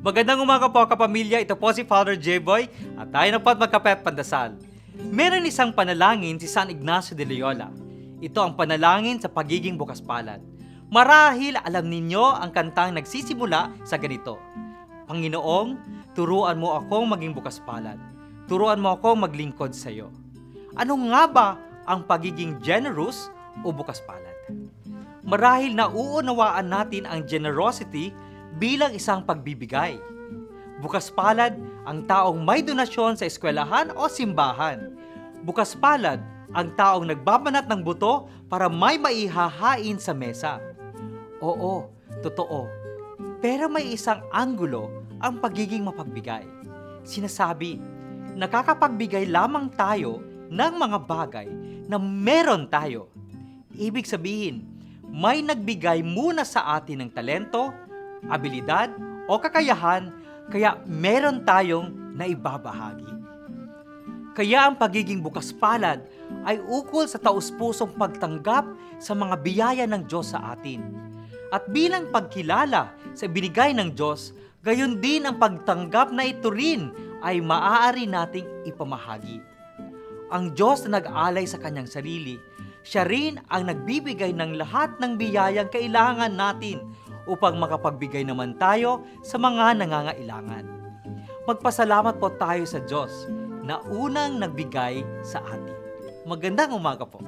Magandang umaga po kapamilya, ito po si Father J-Boy at tayo na po at magkapet pandasal. Meron isang panalangin si San Ignacio de Loyola. Ito ang panalangin sa pagiging bukas palad. Marahil alam ninyo ang kantang nagsisimula sa ganito. Panginoong, turuan mo akong maging bukas palad. Turuan mo akong maglingkod sa iyo. Ano nga ba ang pagiging generous o bukas palad? Marahil nauunawaan natin ang generosity bilang isang pagbibigay. Bukas palad ang taong may donasyon sa eskwelahan o simbahan. Bukas palad ang taong nagbabanat ng buto para may maihahain sa mesa. Oo, totoo. Pero may isang anggulo ang pagiging mapagbigay. Sinasabi, nakakapagbigay lamang tayo ng mga bagay na meron tayo. Ibig sabihin, may nagbigay muna sa atin ng talento, abilidad o kakayahan kaya meron tayong naibabahagi. Kaya ang pagiging bukas palad ay ukol sa taus-pusong pagtanggap sa mga biyaya ng Diyos sa atin. At bilang pagkilala sa binigay ng Diyos, gayon din ang pagtanggap na ito rin ay maaari nating ipamahagi. Ang Diyos na nag-alay sa kanyang sarili, siya rin ang nagbibigay ng lahat ng biyayang kailangan natin upang makapagbigay naman tayo sa mga nangangailangan. Magpasalamat po tayo sa Diyos na unang nagbigay sa atin. Magandang umaga po.